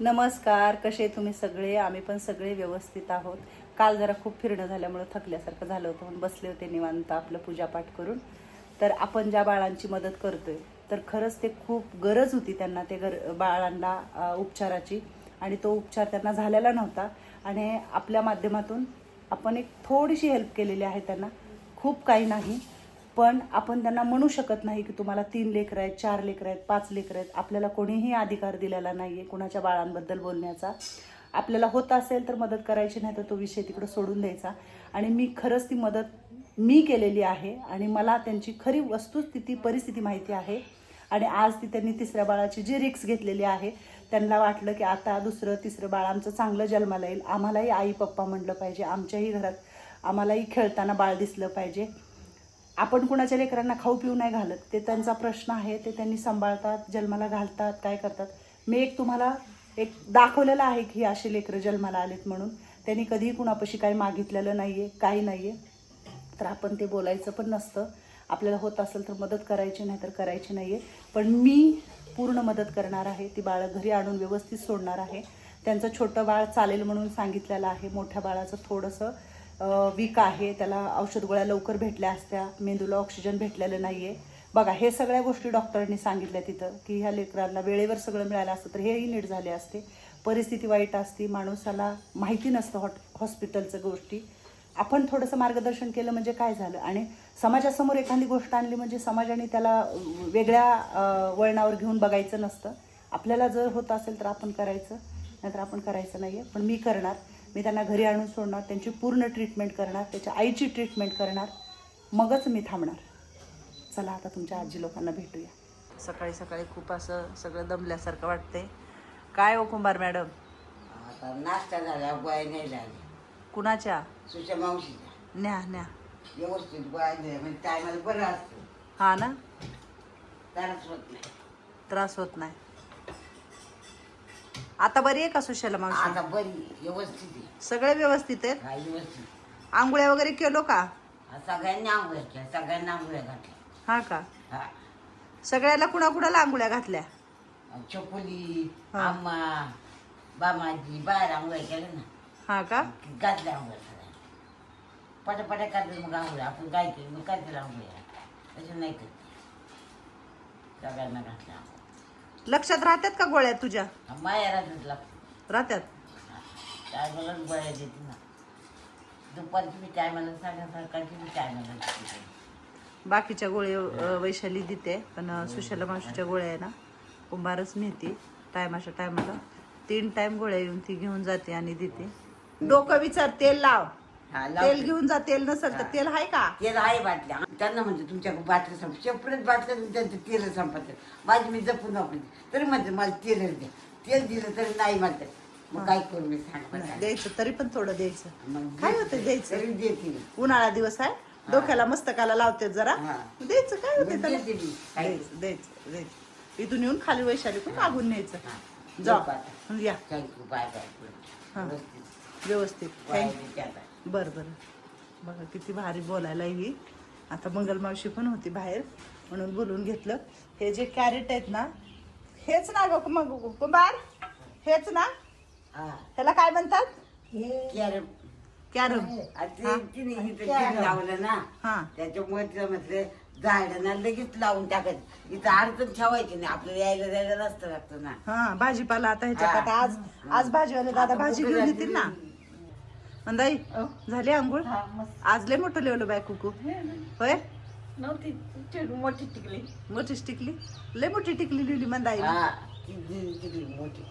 नमस्कार कसे तुम्ही सगळे? आम्ही पण सगळे व्यवस्थित आहोत. काल जरा खूप फिरणं झाल्यामुळं थकल्यासारखं झालं होतं म्हणून बसले होते निवांत आपलं पूजापाठ करून. तर आपण ज्या बाळांची मदत करतोय तर खरंच ते खूप गरज होती त्यांना ते गर बाळांना उपचाराची. आणि तो उपचार त्यांना झालेला नव्हता. आणि आपल्या माध्यमातून आपण एक थोडीशी हेल्प केलेली आहे त्यांना. खूप काही नाही. पण आपण त्यांना म्हणू शकत नाही की तुम्हाला तीन लेकरं आहेत चार लेकरं आहेत पाच लेकरं आहेत. आपल्याला कोणीही अधिकार दिलेला नाही आहे कुणाच्या बाळांबद्दल बोलण्याचा. आपल्याला होत असेल तर मदत करायची नाही तर तो विषय तिकडं सोडून द्यायचा. आणि मी खरंच ती मदत मी केलेली आहे आणि मला त्यांची खरी वस्तुस्थिती परिस्थिती माहिती आहे. आणि आज ती त्यांनी तिसऱ्या बाळाची जी रिक्स घेतलेली आहे त्यांना वाटलं की आता दुसरं तिसरं बाळ आमचं चांगलं जन्माला येईल. आम्हालाही आई पप्पा म्हणलं पाहिजे. आमच्याही घरात आम्हालाही खेळताना बाळ दिसलं पाहिजे. आपण कुणाच्या लेकरांना खाऊ पिऊ नाही घालत ते त्यांचा प्रश्न आहे ते त्यांनी सांभाळतात जन्माला घालतात काय करतात. मी एक तुम्हाला एक दाखवलेलं आहे की ही लेकरं जन्माला आलेत म्हणून. त्यांनी कधीही कुणापाशी काही मागितलेलं नाही आहे काही नाही आहे तर आपण ते बोलायचं पण नसतं. आपल्याला होत असेल तर मदत करायची नाही तर करायची नाही आहे पण मी पूर्ण मदत करणार आहे. ती बाळं घरी आणून व्यवस्थित सोडणार आहे. त्यांचं छोटं बाळ चालेल म्हणून सांगितलेलं आहे. मोठ्या बाळाचं थोडंसं वीक आहे त्याला औषध गोळ्या लवकर भेटल्या असत्या मेंदूला ऑक्सिजन भेटलेलं नाही आहे बघा हे सगळ्या गोष्टी डॉक्टरांनी सांगितल्या तिथं की ह्या लेकरांना वेळेवर सगळं मिळालं असतं तर हेही नीट झाले असते. परिस्थिती वाईट असती माणूसाला माहिती नसतं हॉट हॉस्पिटलचं गोष्टी. आपण थोडंसं मार्गदर्शन केलं म्हणजे काय झालं? आणि समाजासमोर एखादी गोष्ट आणली म्हणजे समाजाने त्याला वेगळ्या वळणावर घेऊन बघायचं नसतं. आपल्याला जर होत असेल तर आपण करायचं नाहीतर आपण करायचं नाही आहे पण मी करणार. मी त्यांना घरी आणून सोडणार त्यांची पूर्ण ट्रीटमेंट करणार त्याच्या आईची ट्रीटमेंट करणार मगच मी थांबणार. चला आता तुमच्या आजी लोकांना भेटूया. सकाळी सकाळी खूप असं सगळं दमल्यासारखं वाटतंय. काय हो कुंभार मॅडम? आता नाश्ता झाला गोळ्या नाही झाल्या. कुणाच्या? सुशा मावशीच्या. न्या न्या. व्यवस्थित गोळ्या दिल्या म्हणजे टायमाला बरं असतं. हा ना? त्रास होत नाही. त्रास होत नाही. आता बरी आहे का सुशाला मावशी? आता बरी व्यवस्थित आहे. सगळे व्यवस्थित आहेत? व्यवस्थित आंघोळ्या वगैरे केलो का? हा, सगळ्यांनी आंघोळ्या सगळ्यांना आंघोळ्या घातल्या. हा का? हा. सगळ्याला कुणा कुणाला आंघोळ्या घातल्या? चकोली हा. आम्हा बामाजी बाहेर आंघोळ्या केल्या ना. हा का? घातल्या आंघोळ्या सगळ्या. पटापटा करतात मग आंघोळ्या. आपण काय केलं मग काय केलं आंघोळ्या. तसं नाही करत. सगळ्यांना घातल्या आंघोळ्या. लक्षात राहतात का गोळ्या तुझ्या? माया राहतात लागतं राहतात. टायमालाच गोळ्या देते ना. दुपारची बी टायमाला सांगा सकाळची बी टायमाला देते. बाकीच्या गोळ्या अ, वैशाली देते पण अ, सुशाला मावशीच्या गोळ्या आहे ना कुंभारच नेते टायमाच्या टायमाला तीन टाइम गोळ्या येऊन ती घेऊन जाते आणि देते. डोकं विचार तेल लाव. हा, तेल. घेऊन जा तेल नसेल तर तेल आहे का तेल आहे बाटल्या त्यांना म्हणते तुमच्या बाटल्या संप सेपरेट बाटल्या त्यांचं तेल संपत माझी मी जपून वापरते तरी म्हणते मला तेलच द्या तेल दिलं तरी नाही म्हणतात मग काय करू मी सांग बरं. द्यायचं तरी पण थोडं द्यायचं मग काय. होतं द्यायचं तरी देते मी. उन्हाळा दिवस आहे डोक्याला मस्तकाला लावते जरा हा. द्यायचं काय होते मग त्याला देते मी. काय द्यायचं द्यायचं द्यायचं इथून येऊन खाली वैशाली पण मागून न्यायचं हा. जा झोप आता. या थँक्यू बाय बाय हा. व्यवस्थित थँक्यू देते आता. बरं बरं. बघा किती भारी बोलायला ही. आता मंगलमावशी पण होती बाहेर म्हणून बोलून घेतलं. हे जे कॅरेट आहेत ना हेच ना गं मग कुंभार हेच ना. हा. ह्याला काय म्हणतात? कॅरम. कॅरम. लावलं ना हा. त्याच्यामुळे म्हटलं झाडांना लगेच लावून टाकायचं इथं अडचण ठेवायची नाही आपल्याला यायला जायला रस्ता लागतो ना. हा भाजीपाला आता ह्याच्यात. आता आज आज भाजीवाले दादा भाजी घेऊन येतील ना? मंदाई झाली आंघोळ? आज लय मोठं लिवलं बाय कुकू. होय? नव्हती मोठी टिकली. मोठीच टिकली? लय मोठी टिकली लिहिली मंदाई हा मोठी.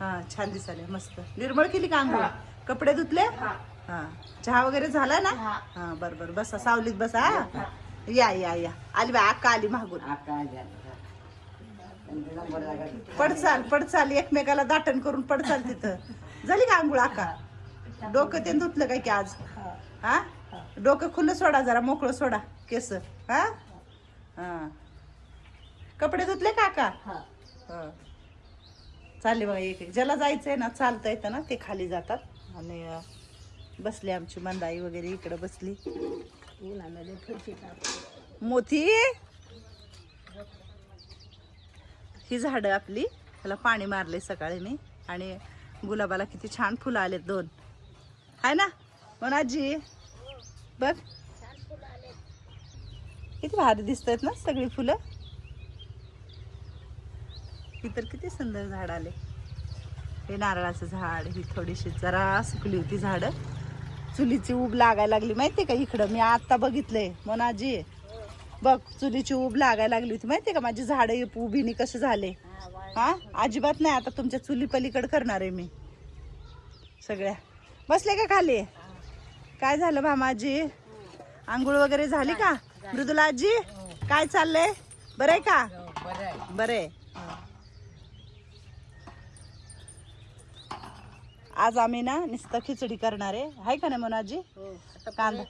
हा छान दिसाले मस्त. निर्मळ केली का आंघोळ? कपडे धुतले? हा. चहा वगैरे झाला ना? हा. बर बर. बसा सावलीत बसा हा. या या या. आली बाय अक्का आली मागून. आका. पडचाल पडचाल. एकमेकाला दाटण करून पडचाल तिथं. झाली का आंघोळ अक्का? डोकं ते धुतलं काय की आज? हा. डोकं खुलं सोडा जरा मोकळं सोडा केस. हा? हा. कपडे धुतले का अक्का हा. चालले बघा एक एक. ज्याला जायचंय ना चालता येतं ना ते खाली जातात. आणि बसली आमची मंदाई वगैरे इकडे बसली. मोती? ही झाडं आपली. त्याला पाणी मारले सकाळी मी. आणि गुलाबाला किती छान फुलं आलेत दोन. आहे ना म्हणून आजी बघ. किती भारी दिसत आहेत ना सगळी फुलं. ही तर किती सुंदर झाड आले. हे नारळाचं झाड ही थोडीशी जरा सुकली होती झाडं. चुलीची ऊब लागायला लागली. माहितीये का इकडं? मी आता बघितलंय. मोनाजी. बघ चुलीची ऊब लागायला लागली होती. माहितीये का माझी झाडं उभीनी कसे झाले? हा? अजिबात नाही. आता तुमच्या चुली पलीकडे करणार आहे मी. सगळ्या. बसले का खाली? काय झालं भामाजी आंघोळ वगैरे झाली का? मृदुला आजी काय चाललंय? बरं आहे का? बरं आहे. आज आम्ही ना नुसतं खिचडी करणार आहे. हाय का नाही मोनाजी? कांदा.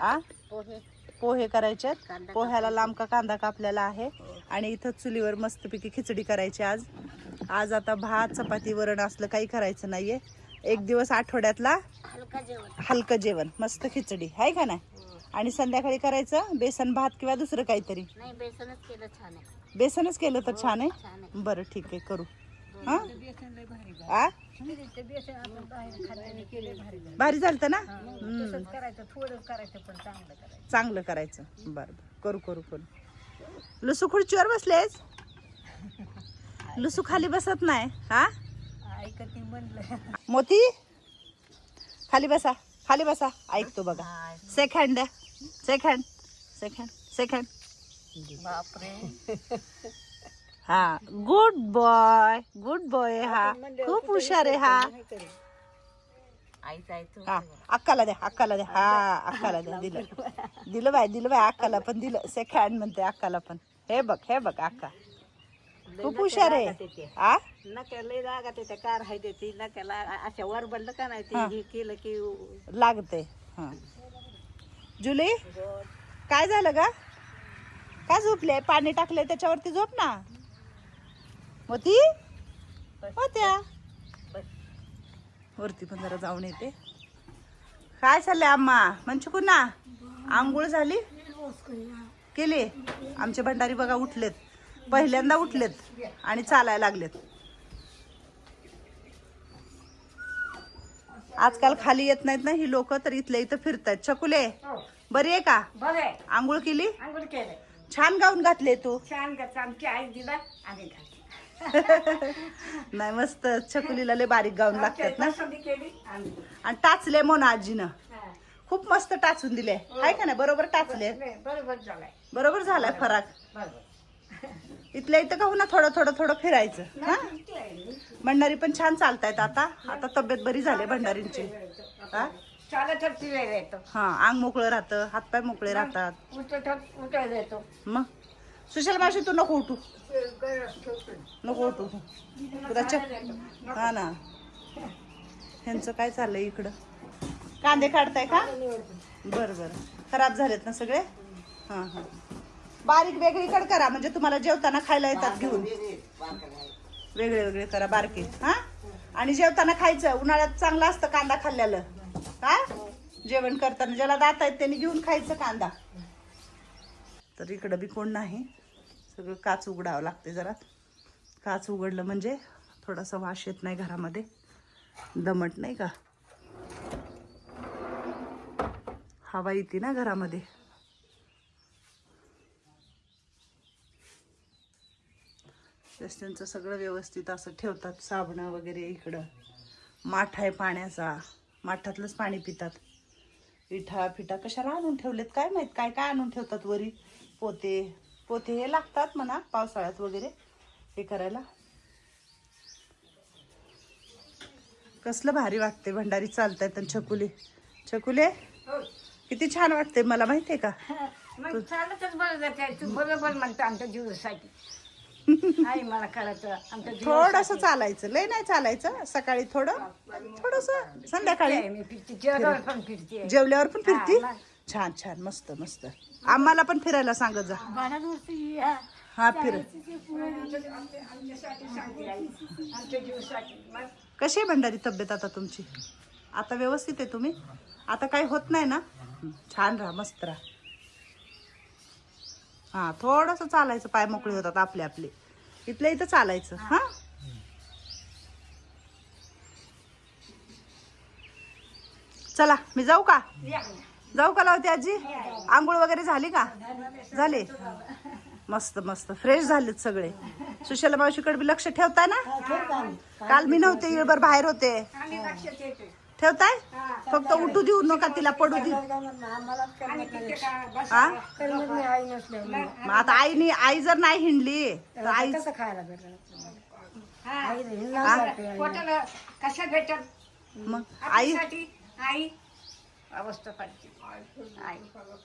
आ? पोहे. करायचे पोह्याला लांबका कांदा कापलेला आहे. आणि इथं चुलीवर मस्तपैकी खिचडी करायची आज. आज आता भात चपाती वरण असलं काही करायचं नाहीये. एक दिवस आठवड्यातला हलकं जेवण. मस्त खिचडी आहे का नाही? आणि संध्याकाळी करायचं बेसन भात किंवा दुसरं काहीतरी? नाही बेसनच केलं तर छान छान आहे. बरं ठीक आहे करू. हा? भारी झालं. ना? करायचं. चांगलं करायचं. बरं बरं. करू करू करू. लुसू खुर्चीवर बसलेस? लुसू खाली बसत नाही हा? ऐकत म्हणलं. मोती खाली बसा खाली बसा. ऐकतो बघा. सेकंड सेकंड सेकंड सेकंड बापरे. हा. गुड बॉय गुड बॉय हा. खूप हुशार आहे हा. हा. अक्काला द्या अक्काला द्या. हा अक्काला द्या. दिलं. दिलं बाय दिलं बाय अक्काला पण दिलं. सेकंड म्हणते अक्काला पण. हे बघ हे बघ अक्का. खूप हुशार आहे. आ? नक्या लय लागत त्या कार आहे ते नक्याला अशा वर बनलं का नाही ते हा. केलं की लागते हा. जुली काय झालं ग? काय झोपले पाणी टाकले त्याच्यावरती झोप ना. होती होत्या वरती पण जरा जाऊन येते. काय चाललंय आम्हा मंचुकू ना आंघोळ झाली? केली? आमचे भंडारी बघा उठलेत. पहिल्यांदा उठलेत आणि चालायला लागलेत. आजकाल खाली येत नाहीत ना ही लोक तर इथल्या इथं फिरतायत. छकुले बरी आहे का? बरं. आंघोळ केली? आंघोळ केलं. छान गाऊन घातले तू. छान का आमची आई दिला आम्ही घातली. नाही मस्त. छकुलीला लय बारीक गाऊन लागतात ना. पसंती केली आम्ही. आणि टाचले मोना आजीनं. हा. खूप मस्त टाचून दिले. हाय का नाही? बरोबर टाचले. बरोबर झालाय. बरोबर झालाय फराक. बरोबर. इथल्या इथं का ना थोडं थोडं थोडं फिरायचं. हा? भंडारी पण छान चालतायत आता. आता तब्येत बरी झाली भंडारींची. हा? हा अंग मोकळं राहतं हातपाय मोकळे राहतात. मग? सुशाल मावशी तू नको उठू. नको उठू. तू तुला हा ना. ह्यांचं काय चाललंय इकडं? कांदे काढताय का? बरं बरं. खराब झालेत ना सगळे? हां हां. बारीक वेगळीकडे करा म्हणजे तुम्हाला जेवताना खायला येतात घेऊन. वेगळे वेगळे करा बारके. हा? आणि जेवताना खायचं उन्हाळ्यात चांगलं असतं कांदा खाल्ल्यालं. हा? जेवण करताना ज्याला दात आहेत त्यांनी घेऊन खायचं कांदा. तर इकडं बी कोण नाही. सगळं काच उघडावं लागते जरा. काच उघडलं म्हणजे थोडासा वास येत नाही घरामध्ये. दमट नाही का? हवा येते ना घरामध्ये. तेच त्यांचं सगळं व्यवस्थित असं ठेवतात साबणं वगैरे इकडं. माठ आहे पाण्याचा. माठातलंच पाणी पितात. पिठा पिठा कशाला आणून ठेवलेत? काय माहीत? काय काय आणून ठेवतात वरी? पोते. पोते हे लागतात म्हणा पावसाळ्यात वगैरे. हे करायला. कसलं भारी वाटते भंडारी चालतायत आणि छकुले. छकुले किती छान वाटते मला माहितीये का? बरोबर म्हणतो आमच्या जीवासाठी. मला थोडस चालायचं. लय नाही चालायचं. सकाळी थोडं थोडस संध्याकाळी. मी फिरते. जेवणावर पण फिरते जेवल्यावर पण फिरती? छान छान. मस्त मस्त. आम्हाला पण फिरायला सांगत जा. या. हा फिर. आमच्या जीवासाठी मग कशी आहे भंडारी तब्येत आता तुमची? आता व्यवस्थित आहे तुम्ही? आता काही होत नाही ना? हं, छान राहा मस्त राहा. हा थोडस चालायचं पाय मोकळे होतात आपले आपले. इथल्या इथं चालायचं हा? चला मी जाऊ का? जाऊ का लावते आजी? आंघोळ वगैरे झाली का? झाले? मस्त मस्त. फ्रेश झालेत सगळे. सुशला मावशीकडे बी लक्ष ठेवताय ना? काल मी नव्हते येळभर बाहेर होते. ठेवताय? फक्त उठू देऊ नका तिला पडू देऊ. हा? मग आता आईनी आई जर नाही हिंडली तर आई हा. पोटाला कसं भेटत मग आई आई अवस्था पडते. आई.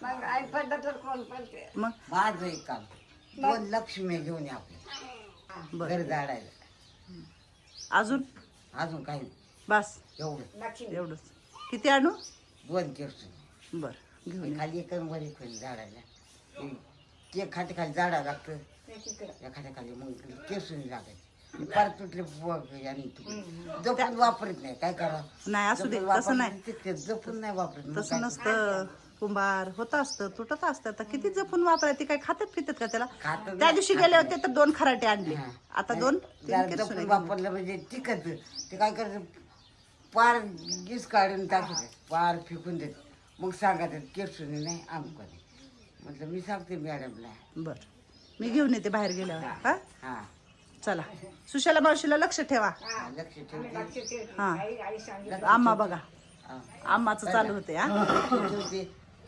मग आई पडलं तर कोण पडते? मग? माझं एक काम दोन लक्ष्मी घेऊन ये आपले बर. घर झाडायला. अजून? अजून काही नाही. बस. एवढं. लक्ष्मी एवढंच. किती आणू? दोन केरसून. बर घेऊन ये. खाली एक वर एक खाली झाडायला ते खाटे खाली झाडा लागतं. एकीकडं. या खाली मग केरसून लागायची. पार तुटले आणि तुटले. जपून वापरत नाही. काय करा? नाही असू दे. तसं नाही. जपून नाही वापरत. मग तसं काय? नसतं. कुंभार होत असतं तुटत असतं. आता किती जपून वापरायचे? काय खातात पितात का त्याला? खातात त्या दिवशी गेले होते तर दोन खराटे आणले. हा. आता दोन जरा जपून वापरलं म्हणजे टिकत ते काय करायचं? पार गीस काढून टाकत पार फेकून देत मग केरसुनी नाही आमक नाही म्हटलं मी सांगते मॅडमला. बर. मी घेऊन येते बाहेर गेल्यावर. हा. हा? चला. सुशाला मावशीला लक्ष ठेवा. हा, लक्ष ठेवते. ठेव. हा. आई आई सांगितलं. आम्हा बघा. हा, आम्हाचं चालू. होते हा? लक्ष ठेवते.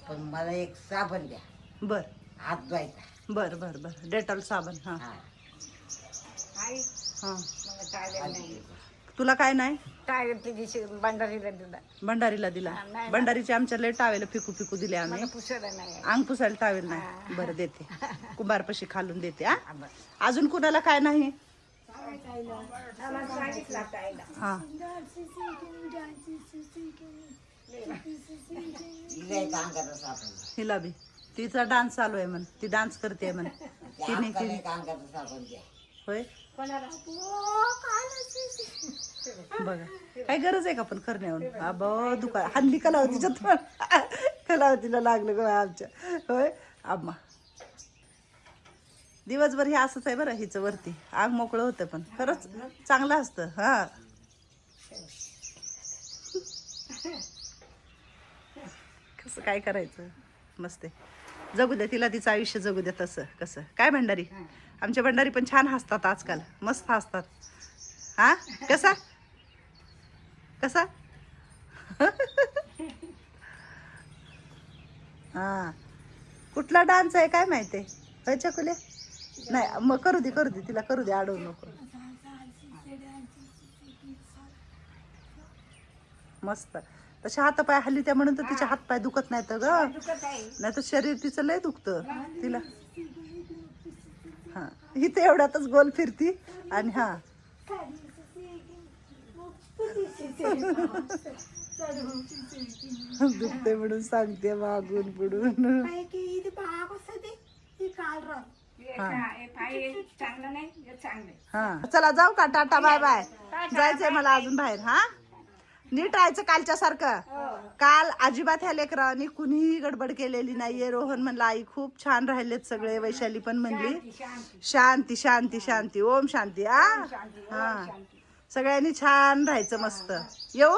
पण मला एक साबण द्या. बर. हात धुवायचा. बर बर बर. डेटॉल साबण हा. हा. हा. मला टाळलं नाही. तुला काय नाही? दिवशी बंडारीला दिला. भंडारीला दिला. भंडारीचे आमच्या लय टावेल फिकू फिकू दिले आम्ही. मला नाही. अंग पुसायला टावेल नाही. बरं देते. कुंभारपशी खालून देते हा. अजून कुणाला काय नाही? हा. हिला बी. तिचा डान्स चालू आहे म्हण. ती डान्स करते म्हण. तिने केली. होय? बघा. काय गरज आहे का पण करण्यावर अबा दुकान हल्ली कलावतीच्यात पण कलावतीला लागलं ग आमच्या. होय? आम्हा दिवसभर हे असंच आहे बरं हिचं वरती. आग मोकळं होतं पण. खरंच चांगलं असतं. हा. कसं काय करायचं? मस्त आहे. जगू द्या तिला तिचं आयुष्य जगू द्या तसं कसं. काय भंडारी? आमच्या भंडारी पण छान हसतात आजकाल. मस्त हसतात. हा? कसा? कसा? हा. कुठला डान्स आहे काय माहिती? होय चकुले? नाही मग करू दे करू दे तिला करू दे अडवू नको. मस्त. तसे हातपाय हल्ली त्या म्हणून तर तिचे हातपाय दुखत नाहीत ग. नाही तर शरीर तिचं लय दुखतं. तिला. हा. इथे एवढ्यातच गोल फिरती. आणि हा. दुखते म्हणून सांगते मागून पुढून. हे का- हे पाय चांगलं नाही हे चांगलं आहे. हा. चला जाऊ का टाटा बाय बाय. जायचंय मला अजून बाहेर हा? नीट राहायचं कालच्या सारखं. काल अजिबात ह्या लेकरांनी कुणीही गडबड केलेली नाहीये. रोहन म्हणला आई खूप छान राहिलेत सगळे वैशाली पण म्हणली. शांती शांती. शांती शांती ओम शांती आ? हा. सगळ्यांनी छान राहायचं मस्त. येऊ.